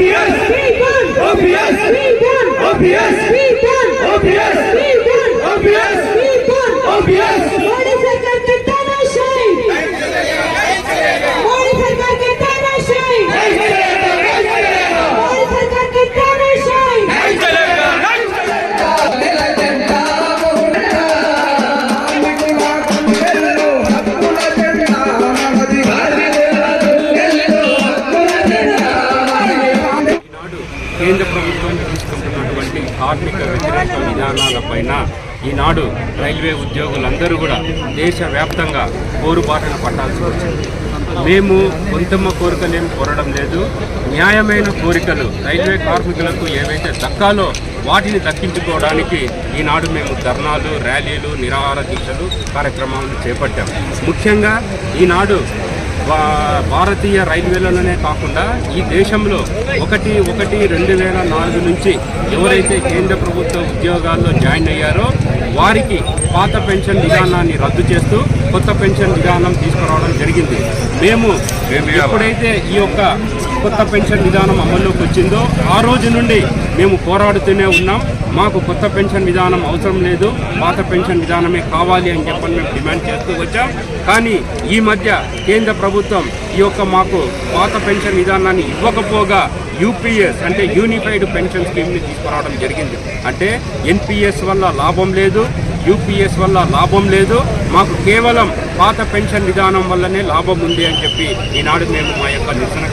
OPS! OPS! OPS! OPS! కార్మిక వ్యతిరేక విధానాలపైన ఈనాడు railway ఉద్యోగులందరూ కూడా దేశవ్యాప్తంగా పోరుబాటను పట్టాల్సి వచ్చింది. మేము కొంతమ్మ కోరికలేం కోరడం లేదు. న్యాయమైన కోరికలు రైల్వే కార్మికులకు ఏవైతే దక్కాలో వాటిని దక్కించుకోవడానికి ఈనాడు మేము ధర్నాలు ర్యాలీలు నిరాహార దీక్షలు కార్యక్రమాలను చేపట్టాం. ముఖ్యంగా ఈనాడు భారతీయ రైల్వేలలోనే కాకుండా ఈ దేశంలో ఒకటి ఒకటి రెండు వేల నాలుగు నుంచి ఎవరైతే కేంద్ర ప్రభుత్వ ఉద్యోగాల్లో జాయిన్ అయ్యారో వారికి పాత పెన్షన్ విధానాన్ని రద్దు చేస్తూ కొత్త పెన్షన్ విధానం తీసుకురావడం జరిగింది. మేము ఎప్పుడైతే ఈ యొక్క కొత్త పెన్షన్ విధానం అమల్లోకి వచ్చిందో ఆ రోజు నుండి మేము పోరాడుతూనే ఉన్నాం. మాకు కొత్త పెన్షన్ విధానం అవసరం లేదు. పాత పెన్షన్ విధానమే కావాలి అని చెప్పని మేము డిమాండ్ చేస్తూ వచ్చాం. కానీ ఈ మధ్య కేంద్ర ప్రభుత్వం ఈ యొక్క మాకు పాత పెన్షన్ విధానాన్ని ఇవ్వకపోగా యూపీఎస్ అంటే యూనిఫైడ్ పెన్షన్ స్కీమ్ని తీసుకురావడం జరిగింది. అంటే ఎన్పిఎస్ వల్ల లాభం లేదు యూపీఎస్ వల్ల లాభం లేదు. మాకు కేవలం పాత పెన్షన్ విధానం వల్లనే లాభం ఉంది అని చెప్పి ఈనాడు మేము మా యొక్క నిరసన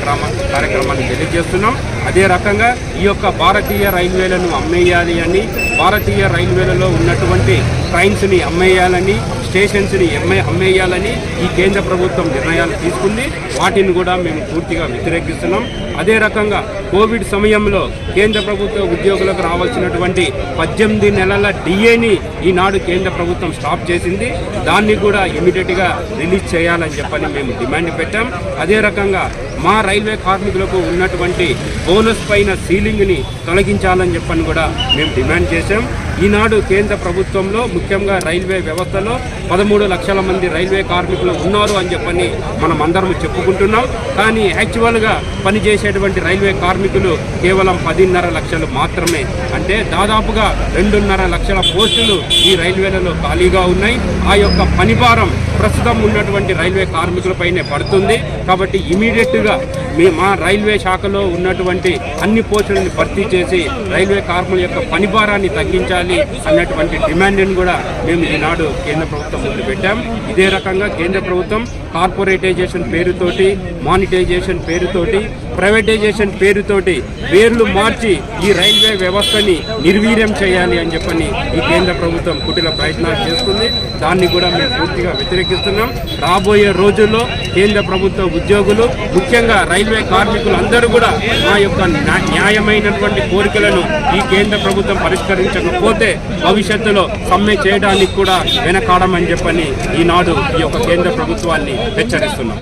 కార్యక్రమాన్ని తెలియజేస్తున్నాం. అదే రకంగా ఈ యొక్క భారతీయ రైల్వేలను అమ్మేయాలి అని భారతీయ రైల్వేలలో ఉన్నటువంటి ట్రైన్స్ని అమ్మేయాలని స్టేషన్స్ని ఎమ్మె అమ్మేయాలని ఈ కేంద్ర ప్రభుత్వం నిర్ణయాలు తీసుకుంది. వాటిని కూడా మేము పూర్తిగా వ్యతిరేకిస్తున్నాం. అదే రకంగా కోవిడ్ సమయంలో కేంద్ర ప్రభుత్వ ఉద్యోగులకు రావాల్సినటువంటి పద్దెనిమిది నెలల డిఏని ఈనాడు కేంద్ర ప్రభుత్వం స్టాప్ చేసింది. దాన్ని కూడా ఇమీడియట్గా రిలీజ్ చేయాలని చెప్పని మేము డిమాండ్ పెట్టాం. అదే రకంగా మా రైల్వే కార్మికులకు ఉన్నటువంటి బోనస్ పైన సీలింగ్ని తొలగించాలని చెప్పని కూడా మేము డిమాండ్ చేశాం. ఈనాడు కేంద్ర ప్రభుత్వంలో ముఖ్యంగా రైల్వే వ్యవస్థలో పదమూడు లక్షల మంది రైల్వే కార్మికులు ఉన్నారు అని చెప్పని మనం అందరం చెప్పుకుంటున్నాం. కానీ యాక్చువల్గా పనిచేసేటువంటి రైల్వే కార్మికులు కేవలం పదిన్నర లక్షలు మాత్రమే. అంటే దాదాపుగా రెండున్నర లక్షల పోస్టులు ఈ రైల్వేలలో ఖాళీగా ఉన్నాయి. ఆ యొక్క పనిభారం ప్రస్తుతం ఉన్నటువంటి రైల్వే కార్మికులపైనే పడుతుంది. కాబట్టి ఇమీడియట్గా మీ మా రైల్వే శాఖలో ఉన్నటువంటి అన్ని పోస్టులను భర్తీ చేసి రైల్వే కార్మికుల యొక్క పనిభారాన్ని తగ్గించాలి అన్నటువంటి డిమాండ్ని కూడా మేము ఈనాడు కేంద్ర ప్రభుత్వం ముందు పెట్టాం. ఇదే రకంగా కేంద్ర ప్రభుత్వం కార్పొరేటైజేషన్ పేరుతోటి మానిటైజేషన్ పేరుతోటి ప్రైవేటైజేషన్ పేరుతోటి పేర్లు మార్చి ఈ రైల్వే వ్యవస్థని నిర్వీర్యం చేయాలి అని చెప్పని ఈ కేంద్ర ప్రభుత్వం కుటిల ప్రయత్నాలు చేస్తుంది. దాన్ని కూడా మేము పూర్తిగా వ్యతిరేకిస్తున్నాం. రాబోయే రోజుల్లో కేంద్ర ప్రభుత్వ ఉద్యోగులు ముఖ్యంగా రైల్వే కార్మికులు అందరూ కూడా మా యొక్క న్యాయమైనటువంటి కోరికలను ఈ కేంద్ర ప్రభుత్వం పరిష్కరించకపోతే భవిష్యత్తులో సమ్మె చేయడానికి కూడా వెనకాడమని చెప్పని ఈనాడు ఈ యొక్క కేంద్ర ప్రభుత్వాన్ని హెచ్చరిస్తున్నాం.